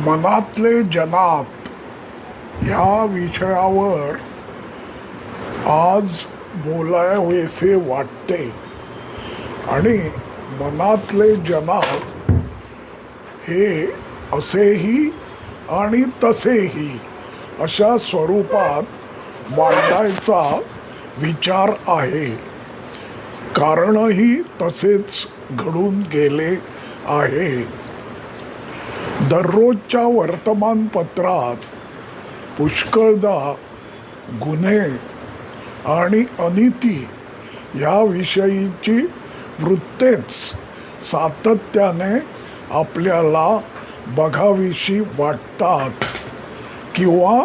मनातले जनात ह्या विषयावर आज बोलावेसे वाटते. आणि मनातले जनात हे असेही आणि तसेही अशा स्वरूपात मांडायचा विचार आहे. कारणही तसेच घडून गेले आहे. दररोजच्या वर्तमानपत्रात पुष्कळदा गुन्हे आणि अनिती याविषयीची वृत्तेच सातत्याने आपल्याला बघावीशी वाटतात किंवा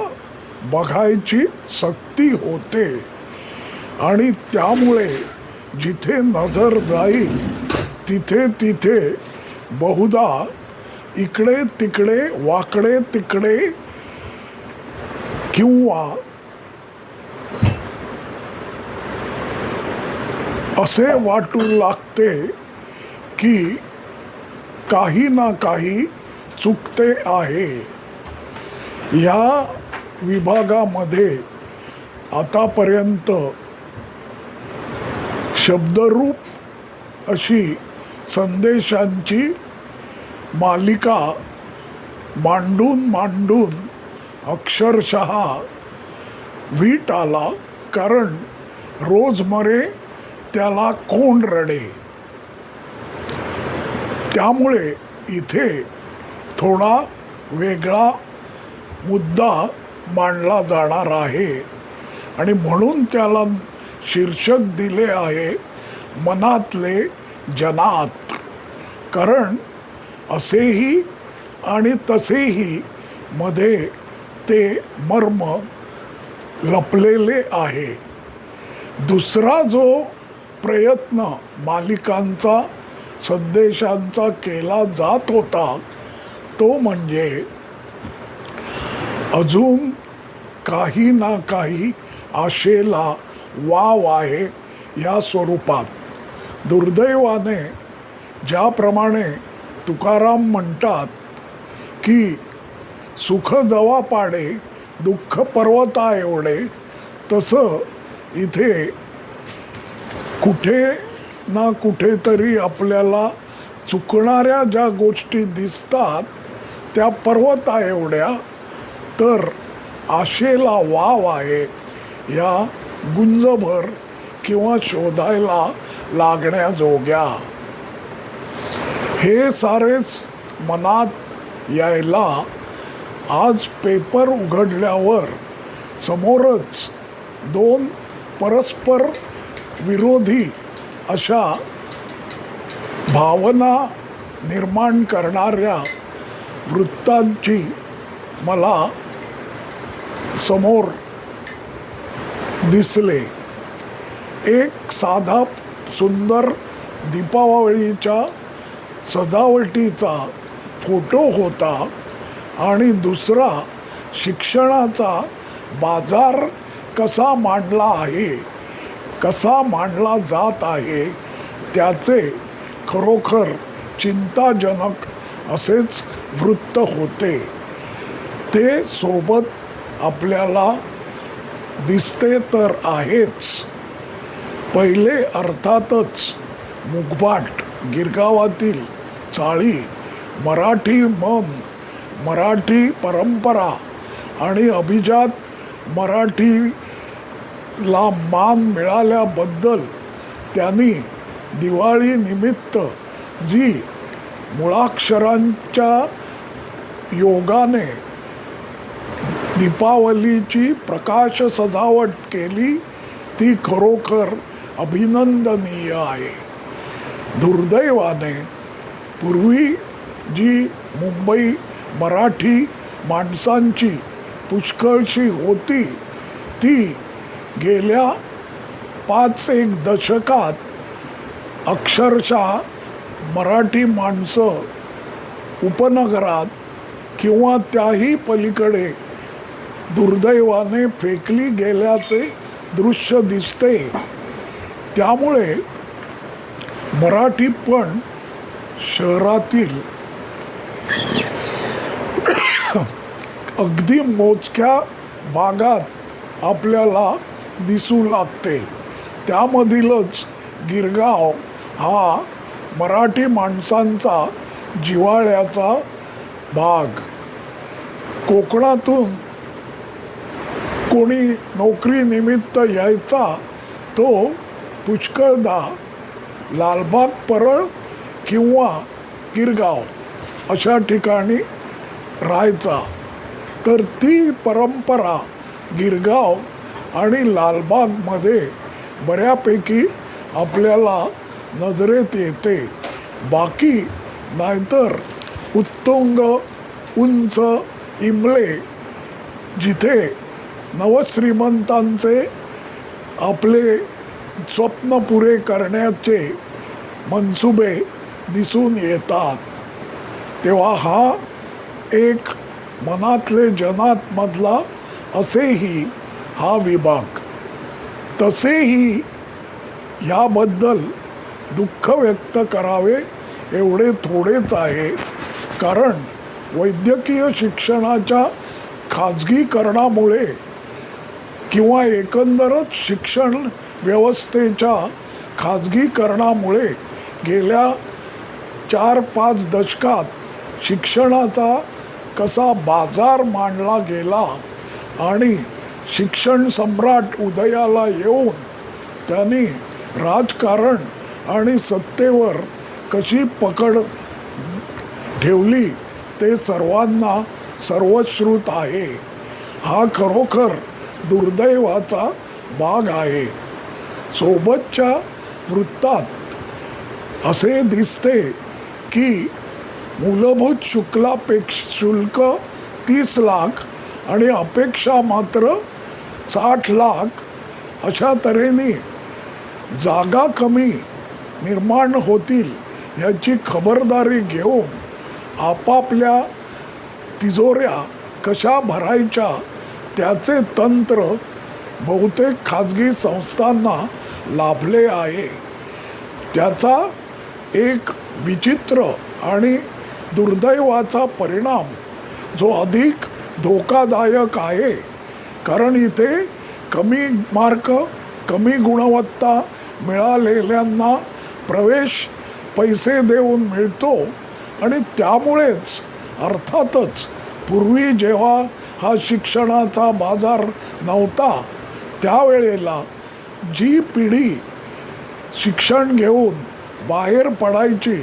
बघायची सक्ती होते. आणि त्यामुळे जिथे नजर जाईल तिथे तिथे बहुधा इकडे तिकडे वाकडे तिकडे किंवा असे वाटू लागते की काही ना काही चुकते आहे. या विभागामध्ये आतापर्यंत शब्दरूप अशी संदेशांची मालिका मांडून मांडून अक्षरशः वीट आला कारण रोजमरे त्याला कोण रडे. त्यामुळे इथे थोडा वेगळा मुद्दा मांडला जाणार आहे आणि म्हणून त्याला शीर्षक दिले आहे मनातले जनात. कारण असेही आणि तसेही मध्ये ते मर्म लपलेले आहे. दुसरा जो प्रयत्न मालिकांचा संदेशांचा केला जात होता तो म्हणजे अजून काही ना काही आशेला वाव आहे या स्वरूपात. दुर्दैवाने ज्याप्रमाणे तुकाराम म्हणतात की सुख जवा पाडे दुःख पर्वता एवढे तसं इथे कुठे ना कुठेतरी आपल्याला चुकणाऱ्या ज्या गोष्टी दिसतात त्या पर्वता एवढ्या तर आशेला वाव आहे या गुंजभर किंवा शोधायला लागण्याजोग्या. हे सारेच मनात यायला आज पेपर उघडल्यावर समोरच दोन परस्पर विरोधी अशा भावना निर्माण करणाऱ्या वृत्तांची मला समोर दिसले. एक साधा सुंदर दीपावळीच्या सजावटीचा फोटो होता आणि दुसरा शिक्षणाचा बाजार कसा मांडला आहे कसा मांडला जात आहे त्याचे खरोखर चिंताजनक असेच वृत्त होते. ते सोबत आपल्याला दिसते तर आहेच. पहिले अर्थातच मुगबाट गिरगावातील चाळी मराठी मन मराठी परंपरा आणि अभिजात मराठीला मान मिळाल्याबद्दल त्यांनी दिवाळीनिमित्त जी मुळाक्षरांच्या योगाने दीपावलीची प्रकाश सजावट केली ती खरोखर अभिनंदनीय आहे. दुर्दैवाने पूर्वी जी मुंबई मराठी माणसांची पुष्कळशी होती ती गेल्या पाच एक दशकात अक्षरशः मराठी माणसं उपनगरात किंवा त्याही पलीकडे दुर्दैवाने फेकली गेल्याचे दृश्य दिसते. त्यामुळे मराठी पण शहरातील अगदी मोजक्या भागात आपल्याला दिसू लागते. त्यामधीलच गिरगाव हा मराठी माणसांचा जिव्हाळ्याचा भाग. कोकणातून कोणी नोकरीनिमित्त यायचा तो पुष्कळदा लालबाग परळ किंवा गिरगाव अशा ठिकाणी राहायचा. तर ती परंपरा गिरगाव आणि लालबागमध्ये बऱ्यापैकी आपल्याला नजरेत येते. बाकी नाहीतर उत्तुंग उंच इमले जिथे नवश्रीमंतांचे आपले स्वप्न पुरे करण्याचे मनसुबे दिसून येतात. तेव्हा हा एक मनातले जनातमधला असेही हा विभाग. तसेही याबद्दल दुःख व्यक्त करावे एवढे थोडेच आहे. कारण वैद्यकीय शिक्षणाच्या खाजगीकरणामुळे किंवा एकंदरच शिक्षण व्यवस्थेच्या खाजगीकरणामुळे गेल्या चार पाच दशकात शिक्षणाचा कसा बाजार मांडला गेला आणि शिक्षण सम्राट उदयाला येऊन त्यांनी राजकारण आणि सत्तेवर कशी पकड ठेवली ते सर्वांना सर्वश्रुत आहे. हा खरोखर दुर्दैवाचा भाग आहे. सोबतच्या वृत्तात असे दिसते की मूलभूत शुक्लापेक्ष शुल्क तीस लाख आणि अपेक्षा मात्र साठ लाख अशा तऱ्हेने जागा कमी निर्माण होतील याची खबरदारी घेऊन आपापल्या तिजोऱ्या कशा भरायच्या त्याचे तंत्र बहुतेक खाजगी संस्थांना लाभले आहे. त्याचा एक विचित्र आणि दुर्दैवाचा परिणाम जो अधिक धोकादायक आहे. कारण इथे कमी मार्क कमी गुणवत्ता मिळालेल्यांना प्रवेश पैसे देऊन मिळतो आणि त्यामुळेच अर्थातच पूर्वी जेव्हा हा शिक्षणाचा बाजार नव्हता त्यावेळेला जी पिढी शिक्षण घेऊन बाहेर पडायची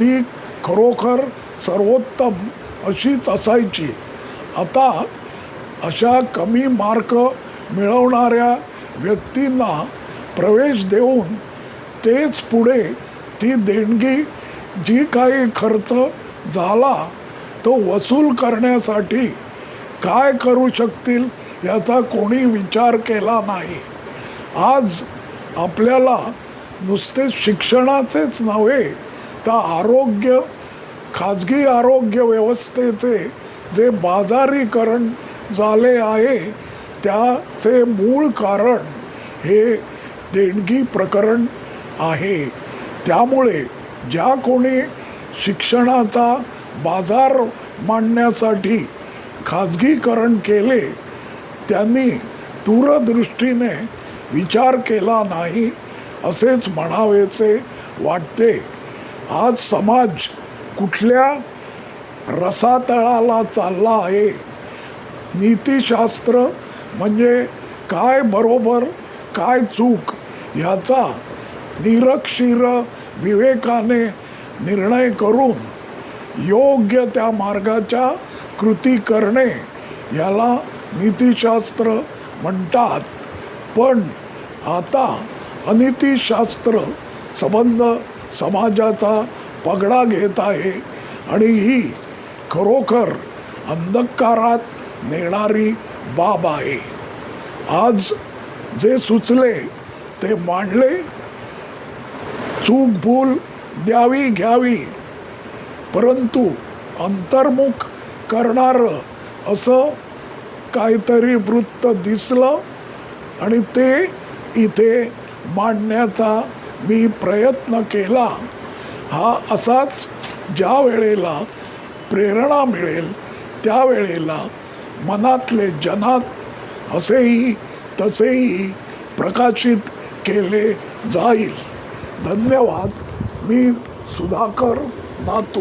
ती खरोखर सर्वोत्तम अशीच असायची. आता अशा कमी मार्क मिळवणाऱ्या व्यक्तींना प्रवेश देऊन तेच पुढे ती देणगी जी काही खर्च झाला तो वसूल करण्यासाठी काय करू शकतील याचा कोणी विचार केला नाही. आज आपल्याला नुसते शिक्षणाचेच नव्हे तर आरोग्य खाजगी आरोग्य व्यवस्थेचे जे बाजारीकरण झाले आहे त्याचे मूळ कारण हे देणगी प्रकरण आहे. त्यामुळे ज्या कोणी शिक्षणाचा बाजार मांडण्यासाठी खाजगीकरण केले त्यांनी दूरदृष्टीने विचार केला नाही असेच म्हणावेचे वाटते. आज समाज कुठल्या रसातळाला चालला आहे? नीतिशास्त्र म्हणजे काय बरोबर काय चूक? ह्याचा निरक्षीर विवेकाने निर्णय करून योग्य त्या मार्गाच्या कृती करणे याला नीतिशास्त्र म्हणतात. पण आता अनितिशास्त्र संबंध समाजाचा पगडा घेत आहे आणि ही खरोखर अंधकारात नेणारी बाब आहे. आज जे सुचले ते मांडले. चूक भूल द्यावी घ्यावी परंतु अंतर्मुख करणारं असं काहीतरी वृत्त दिसलं आणि ते इथे मांडण्याचा मी प्रयत्न केला. हा असाच ज्या वेळेला प्रेरणा मिळेल त्यावेळेला मनातले जनात असेही तसेही प्रकाशित केले जाईल. धन्यवाद. मी सुधाकर नातू.